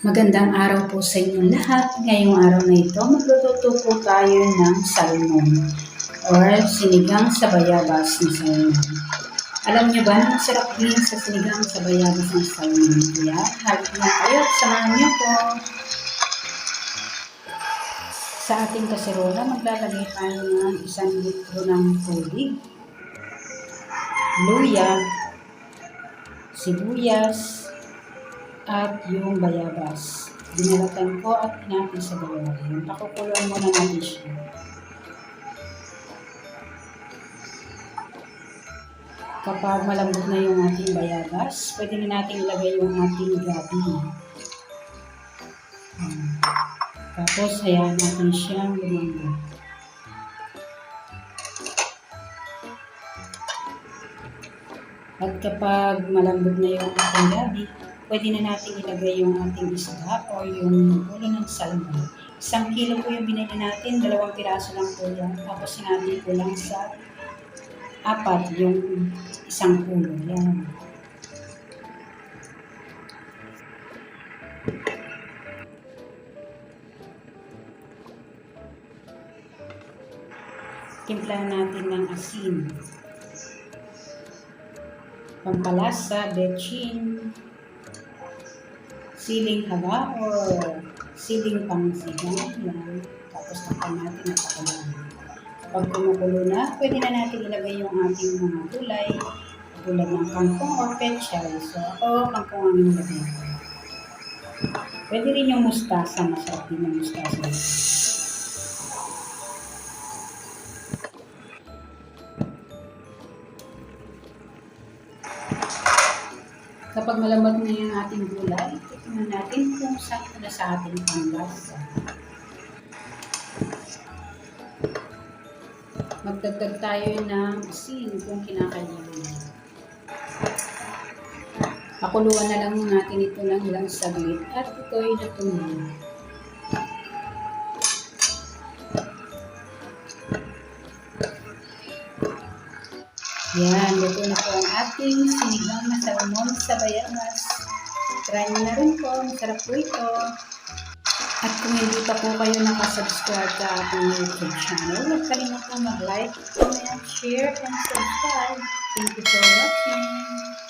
Magandang araw po sa inyong lahat. Ngayong araw na ito, magluluto po tayo ng salmon or sinigang sa bayabas na salmon. Alam niyo ba na masarap din sa sinigang sa bayabas ng salmon? Kaya, halip na kayo samahan niyo po. Sa ating kaserola, maglalagay tayo ng isang litro ng tubig, luya, sibuyas, at yung bayabas. Dinalatan ko at natin sa bayabas. Pakukulong muna natin siya. Kapag malambot na yung ating bayabas, pwede na natin ilagay yung ating gabi. Tapos, hayaan natin siyang lumambot. At kapag malambot na yung ating gabi, pwede na natin ilagay yung ating isda o yung ulo ng salmon. Isang kilo po yung binili natin, dalawang piraso lang po yan. Tapos sinabi ko lang sa apat yung isang ulo. Yan. Timpla natin ng asin. Pampalasa, bechin, siling haba or siling pangsigang. Tapos takpan natin at pakalan. Pag kumukulo na, pwede na natin ilagay yung ating mga gulay tulad ng kangkong or pechay. So ako, kangkong ang nilagay. Pwede rin yung mustasa. Masarap din yung mustasa. Kapag malambot na yung ating gulay, tingnan natin kung sakto na sa ating panglasa. Magdagdag tayo ng asin kung kinakailangan. Pakuluan na lang natin ito ng ilang saglit at ito'y natuloy. Yan, luto na po ang ating sinigang na salmon sa bayabas. Try nyo na rin po, masarap po ito. At kung hindi pa po kayo nakasubscribe sa ating YouTube channel, huwag kalimutan mag-like, comment, share, and subscribe. Thank you for watching.